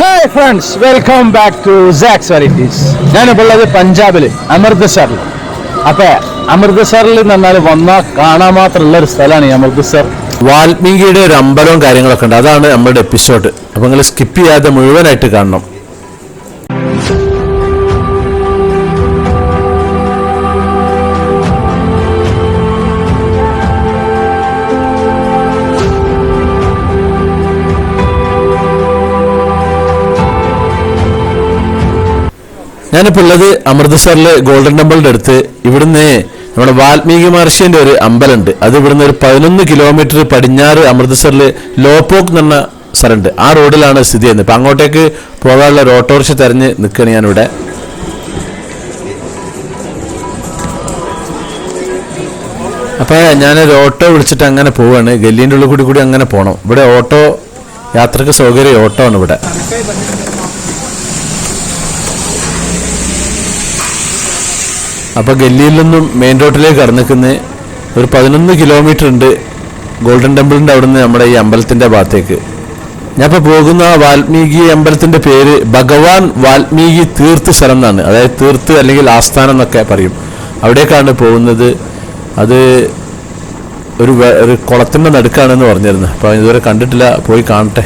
Hi friends welcome back to Sax varieties ഞാനിപ്പോൾ ഉള്ളത് പഞ്ചാബിൽ അമൃത്സറിൽ അപ്പൊ അമൃത്സറിൽ എന്ന് വന്നാൽ കാണാൻ മാത്രമുള്ള ഒരു സ്ഥലമാണ് ഈ അമൃത്സർ. വാൽമീകിയുടെ ഒരു അമ്പലവും കാര്യങ്ങളൊക്കെ ഉണ്ട്. അതാണ് നമ്മുടെ എപ്പിസോഡ് അപ്പൊ നിങ്ങൾ സ്കിപ്പ് ചെയ്യാതെ മുഴുവനായിട്ട് കാണണം. ഞാനിപ്പോൾ ഉള്ളത് അമൃത്സറിലെ ഗോൾഡൻ ടെമ്പിളിന്റെ അടുത്ത്. ഇവിടുന്ന് നമ്മുടെ വാൽമീകി മഹർഷിന്റെ ഒരു അമ്പലമുണ്ട്. അത് ഇവിടുന്ന് ഒരു പതിനൊന്ന് കിലോമീറ്റർ പടിഞ്ഞാറ് അമൃത്സറിൽ ലോപ്പോക്ക് എന്ന സ്ഥലമുണ്ട്. ആ റോഡിലാണ് സ്ഥിതി ചെയ്യുന്നത്. ഇപ്പം അങ്ങോട്ടേക്ക് പോകാനുള്ള ഒരു ഓട്ടോറിക്ഷ തെരഞ്ഞ് നിൽക്കുകയാണ് ഞാനിവിടെ. അപ്പോൾ ഞാനൊരു ഓട്ടോ വിളിച്ചിട്ട് അങ്ങനെ പോവാണ്. ഗല്ലീന്റെ ഉള്ളിൽ കൂടി കൂടി അങ്ങനെ പോകണം ഇവിടെ ഓട്ടോ യാത്രയ്ക്ക് സൗകര്യം ഓട്ടോ ആണ് ഇവിടെ. അപ്പോൾ ഗല്ലിയിൽ നിന്നും മെയിൻ റോഡിലേക്ക് കടന്നിക്കുന്ന ഒരു പതിനൊന്ന് കിലോമീറ്റർ ഉണ്ട് ഗോൾഡൻ ടെമ്പിളിന്റെ അവിടുന്ന് നമ്മുടെ ഈ അമ്പലത്തിന്റെ ഭാഗത്തേക്ക്. ഞാൻ ഇപ്പോൾ പോകുന്ന വാൽമീകി അമ്പലത്തിന്റെ പേര് ഭഗവാൻ വാൽമീകി തീർത്ത് സ്ഥലം എന്നാണ്. അതായത് തീർത്ത് അല്ലെങ്കിൽ ആസ്ഥാനം എന്നൊക്കെ പറയും. അവിടേക്കാണ് പോകുന്നത്. അത് ഒരു ഒരു കുളത്തിന്റെ നടുക്കാണെന്ന് പറഞ്ഞിരുന്നു. അപ്പോൾ ഇതുവരെ കണ്ടിട്ടില്ല. പോയി കാണട്ടെ.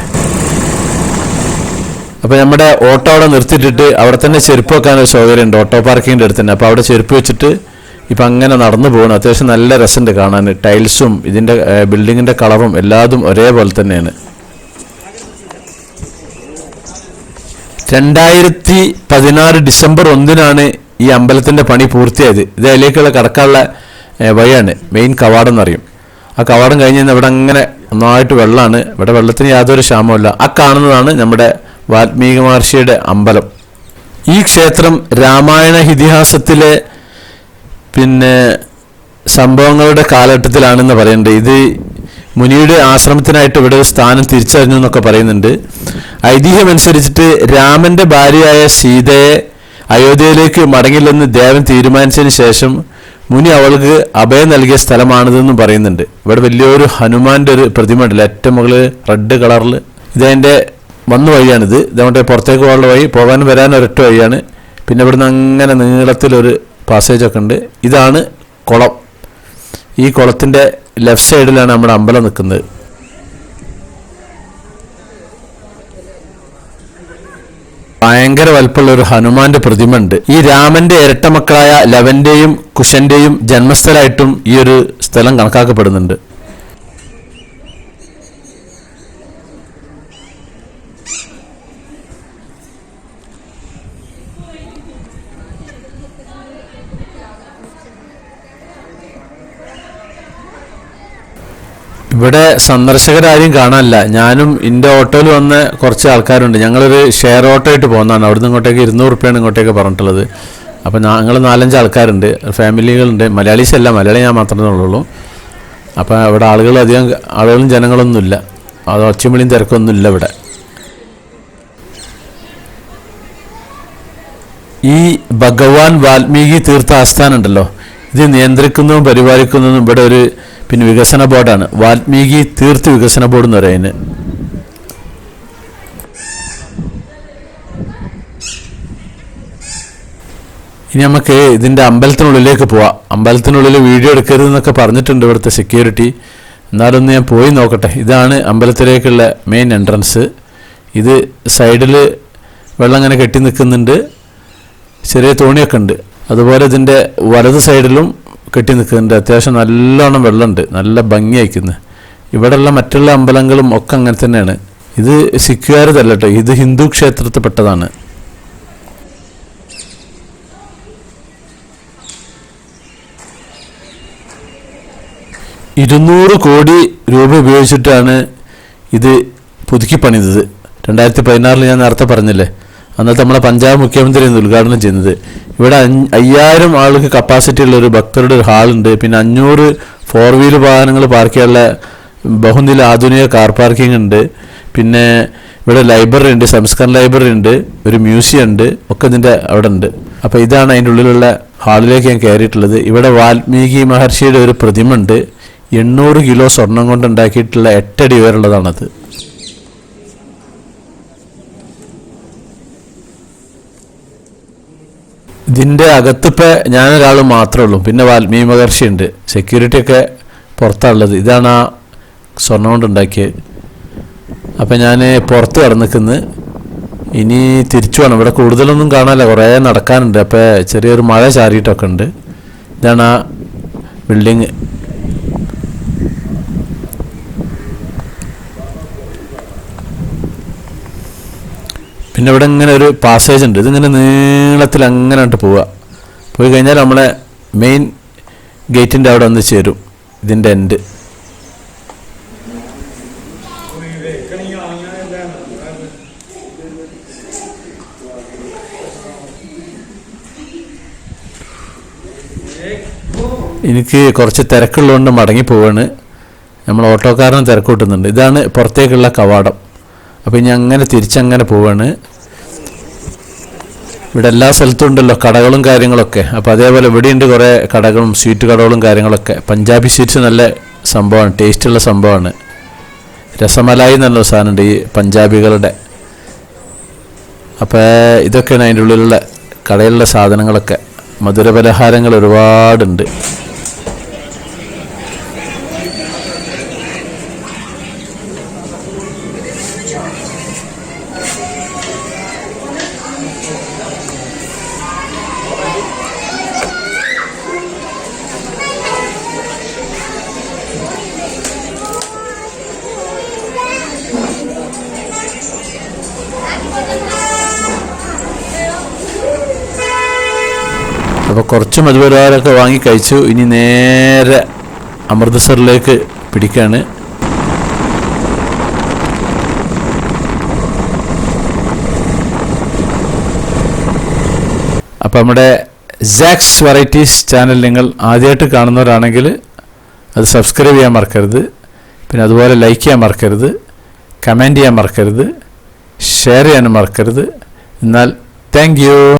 അപ്പോൾ നമ്മുടെ ഓട്ടോ അവിടെ നിർത്തിയിട്ടിട്ട് അവിടെ തന്നെ ചെരുപ്പ് വെക്കാൻ ഒരു സൗകര്യം ഉണ്ട് ഓട്ടോ പാർക്കിങ്ങിന്റെ അടുത്ത് തന്നെ. അപ്പോൾ അവിടെ ചെരുപ്പ് വെച്ചിട്ട് ഇപ്പം അങ്ങനെ നടന്നു പോകണം അത്യാവശ്യം നല്ല രസമുണ്ട് കാണാൻ. ടൈൽസും ഇതിന്റെ ബിൽഡിങ്ങിന്റെ കളറും എല്ലാതും ഒരേപോലെ തന്നെയാണ്. രണ്ടായിരത്തി പതിനാറ് ഡിസംബർ ഒന്നിനാണ് ഈ അമ്പലത്തിന്റെ പണി പൂർത്തിയായത്. ഇത് അതിലേക്കുള്ള കടക്കാനുള്ള വഴിയാണ്. മെയിൻ കവാടം എന്നറിയും ആ കവാടം കഴിഞ്ഞ് ഇവിടെ അങ്ങനെ നന്നായിട്ട് വെള്ളമാണ്. ഇവിടെ വെള്ളത്തിന് യാതൊരു ക്ഷാമമില്ല ആ കാണുന്നതാണ് നമ്മുടെ വാൽമീകി മഹർഷിയുടെ അമ്പലം. ഈ ക്ഷേത്രം രാമായണ ഇതിഹാസത്തിലെ പിന്നെ സംഭവങ്ങളുടെ കാലഘട്ടത്തിലാണെന്ന് പറയുന്നുണ്ട്. ഇത് മുനിയുടെ ആശ്രമത്തിനായിട്ട് ഇവിടെ ഒരു സ്ഥാനം തിരിച്ചറിഞ്ഞു എന്നൊക്കെ പറയുന്നുണ്ട്. ഐതിഹ്യമനുസരിച്ചിട്ട് രാമന്റെ ഭാര്യയായ സീതയെ അയോധ്യയിലേക്ക് മടങ്ങില്ലെന്ന് ദേവൻ തീരുമാനിച്ചതിന് ശേഷം മുനി അവൾക്ക് അഭയം നൽകിയ സ്ഥലമാണിതെന്നും പറയുന്നുണ്ട്. ഇവിടെ വലിയൊരു ഹനുമാന്റെ ഒരു പ്രതിമ ഉണ്ടല്ലോ ഏറ്റവും മുകളിൽ റെഡ് കളറിൽ ഇതതിന്റെ വന്ന വഴിയാണിത്. ഇതവിടെ പുറത്തേക്ക് പോകാനുള്ള വഴി പോകാനും വരാനും ഒരൊറ്റ വഴിയാണ്. പിന്നെ ഇവിടുന്ന് അങ്ങനെ നീളത്തിലൊരു പാസേജ് ഒക്കെ ഉണ്ട്. ഇതാണ് കുളം. ഈ കുളത്തിന്റെ ലെഫ്റ്റ് സൈഡിലാണ് നമ്മുടെ അമ്പലം നിൽക്കുന്നത്. ഭയങ്കര വലുപ്പമുള്ള ഒരു ഹനുമാന്റെ പ്രതിമ ഉണ്ട്. ഈ രാമന്റെ ഇരട്ട മക്കളായ ലവന്റെയും കുശന്റെയും ജന്മസ്ഥലമായിട്ടും ഈ ഒരു സ്ഥലം കണക്കാക്കപ്പെടുന്നുണ്ട്. ഇവിടെ സന്ദർശകരാരും കാണാനില്ല. ഞാനും എന്റെ ഓട്ടോയിൽ വന്ന കുറച്ച് ആൾക്കാരുണ്ട്. ഞങ്ങളൊരു ഷെയർ ഓട്ടോ ആയിട്ട് പോകുന്നതാണ്. അവിടുന്ന് ഇങ്ങോട്ടേക്ക് ഇരുന്നൂറ് റുപ്യാണ് ഇങ്ങോട്ടേക്ക് പറഞ്ഞിട്ടുള്ളത്. അപ്പോൾ ഞങ്ങൾ നാലഞ്ച് ആൾക്കാരുണ്ട്. ഫാമിലികളുണ്ട്. മലയാളീസ് അല്ല മലയാളി ഞാൻ മാത്രമേ ഉള്ളൂ. അപ്പോൾ ഇവിടെ ആളുകൾ അധികം ആളുകളും ജനങ്ങളൊന്നുമില്ല. അത് ഒച്ചമിളിയും തിരക്കൊന്നുമില്ല ഇവിടെ. ഈ ഭഗവാൻ വാൽമീകി തീർത്ഥ ആസ്ഥാനം ഉണ്ടല്ലോ. ഇത് നിയന്ത്രിക്കുന്നതും പരിപാലിക്കുന്നതും ഇവിടെ ഒരു പിന്നെ വികസന ബോർഡാണ്. വാൽമീകി തീർത്ത് വികസന ബോർഡ് എന്ന് പറയുന്നത്. ഇനി നമുക്ക് ഇതിന്റെ അമ്പലത്തിനുള്ളിലേക്ക് പോവാം. അമ്പലത്തിനുള്ളിൽ വീഡിയോ എടുക്കരുത് എന്നൊക്കെ പറഞ്ഞിട്ടുണ്ട് ഇവിടുത്തെ സെക്യൂരിറ്റി എന്നാലൊന്ന് ഞാൻ പോയി നോക്കട്ടെ. ഇതാണ് അമ്പലത്തിലേക്കുള്ള മെയിൻ എൻട്രൻസ് ഇത് സൈഡിൽ വെള്ളം ഇങ്ങനെ കെട്ടി നിൽക്കുന്നുണ്ട്. ചെറിയ തോണിയൊക്കെ ഉണ്ട്. അതുപോലെ ഇതിന്റെ വലത് സൈഡിലും കെട്ടി നിൽക്കുന്നുണ്ട്. അത്യാവശ്യം നല്ലോണം വെള്ളമുണ്ട്. നല്ല ഭംഗിയായിക്കുന്നു. ഇവിടെയുള്ള മറ്റുള്ള അമ്പലങ്ങളും ഒക്കെ അങ്ങനെ തന്നെയാണ്. ഇത് സിക്യുവാരതല്ല കേട്ടോ. ഇത് ഹിന്ദു ക്ഷേത്രത്തിൽപ്പെട്ടതാണ്. ഇരുന്നൂറ് കോടി രൂപ ഉപയോഗിച്ചിട്ടാണ് ഇത് പുതുക്കി പണിതത്. രണ്ടായിരത്തി പതിനാറിൽ ഞാൻ നേരത്തെ പറഞ്ഞില്ലേ? അന്നത്തെ നമ്മളെ പഞ്ചാബ് മുഖ്യമന്ത്രിയാണ് ഉദ്ഘാടനം ചെയ്യുന്നത്. ഇവിടെ അയ്യായിരം ആൾക്ക് കപ്പാസിറ്റി ഉള്ള ഒരു ഭക്തരുടെ ഒരു ഹാളുണ്ട് പിന്നെ അഞ്ഞൂറ് ഫോർ വീലർ വാഹനങ്ങൾ പാർക്ക് ചെയ്യാനുള്ള ബഹുനില ആധുനിക കാർ പാർക്കിംഗ് ഉണ്ട്. പിന്നെ ഇവിടെ ലൈബ്രറി ഉണ്ട് സംസ്കരണ ലൈബ്രറി ഉണ്ട് ഒരു മ്യൂസിയം ഉണ്ട് ഒക്കെ ഇതിന്റെ അവിടെ ഉണ്ട്. അപ്പോൾ ഇതാണ് അതിന്റെ ഉള്ളിലുള്ള ഹാളിലേക്ക് ഞാൻ കയറിയിട്ടുള്ളത്. ഇവിടെ വാൽമീകി മഹർഷിയുടെ ഒരു പ്രതിമ ഉണ്ട്. എണ്ണൂറ് കിലോ സ്വർണം കൊണ്ട് ഉണ്ടാക്കിയിട്ടുള്ള എട്ടടി ഉയരുള്ളതാണത് ഇതിന്റെ അകത്തിപ്പോൾ ഞാനൊരാൾ മാത്രമേ ഉള്ളൂ. പിന്നെ വാൽമീകി മഹർഷി ഉണ്ട് സെക്യൂരിറ്റിയൊക്കെ പുറത്താണുള്ളത്. ഇതാണ് ആ സ്വർണം കൊണ്ടുണ്ടാക്കിയത് അപ്പം ഞാൻ പുറത്ത് കിടന്നിക്കുന്നു. ഇനി തിരിച്ചു വേണം ഇവിടെ കൂടുതലൊന്നും കാണാനില്ല. കുറേ നടക്കാനുണ്ട്. അപ്പോൾ ചെറിയൊരു മഴ ചാറിയിട്ടൊക്കെ ഉണ്ട്. ഇതാണ് ആ ബിൽഡിങ് പിന്നെ ഇവിടെ ഇങ്ങനെ ഒരു പാസേജ് ഉണ്ട്. ഇതിങ്ങനെ നീളത്തിൽ അങ്ങനെ അങ്ങോട്ട് പോവുക. പോയി കഴിഞ്ഞാൽ നമ്മളെ മെയിൻ ഗേറ്റിന്റെ അവിടെ വന്ന് ചേരും. ഇതിന്റെ എൻഡ് എനിക്ക് കുറച്ച് തിരക്കുള്ളതുകൊണ്ട് മടങ്ങി പോവാണ്. നമ്മൾ ഓട്ടോക്കാരനും തിരക്ക് കൂട്ടുന്നുണ്ട്. ഇതാണ് പുറത്തേക്കുള്ള കവാടം. അപ്പോൾ ഇനി അങ്ങനെ തിരിച്ചങ്ങനെ പോവാണ്. ഇവിടെ എല്ലാ സ്ഥലത്തും ഉണ്ടല്ലോ കടകളും കാര്യങ്ങളൊക്കെ. അപ്പോൾ അതേപോലെ ഇവിടെയുണ്ട് കുറേ കടകളും സ്വീറ്റ് കടകളും കാര്യങ്ങളൊക്കെ. പഞ്ചാബി സ്വീറ്റ്സ് നല്ല സംഭവമാണ് ടേസ്റ്റുള്ള സംഭവമാണ്. രസമലായി എന്നുള്ള സാധനമുണ്ട് ഈ പഞ്ചാബികളുടെ. അപ്പോൾ ഇതൊക്കെയാണ് അതിന്റെ ഉള്ളിലുള്ള കടയിലുള്ള സാധനങ്ങളൊക്കെ. മധുര മധുരപലഹാരങ്ങൾ ഒരുപാടുണ്ട്. അപ്പോൾ കുറച്ച് മധുപലഹാരമൊക്കെ വാങ്ങി കഴിച്ചു. ഇനി നേരെ അമൃത്സറിലേക്ക് പിടിക്കുകയാണ് അപ്പോൾ നമ്മുടെ ജാക്സ് വെറൈറ്റീസ് ചാനൽ നിങ്ങൾ ആദ്യമായിട്ട് കാണുന്നവരാണെങ്കിൽ അത് സബ്സ്ക്രൈബ് ചെയ്യാൻ മറക്കരുത്. പിന്നെ അതുപോലെ ലൈക്ക് ചെയ്യാൻ മറക്കരുത്. കമന്റ് ചെയ്യാൻ മറക്കരുത്. ഷെയർ ചെയ്യാനും മറക്കരുത്. എന്നാൽ താങ്ക് യു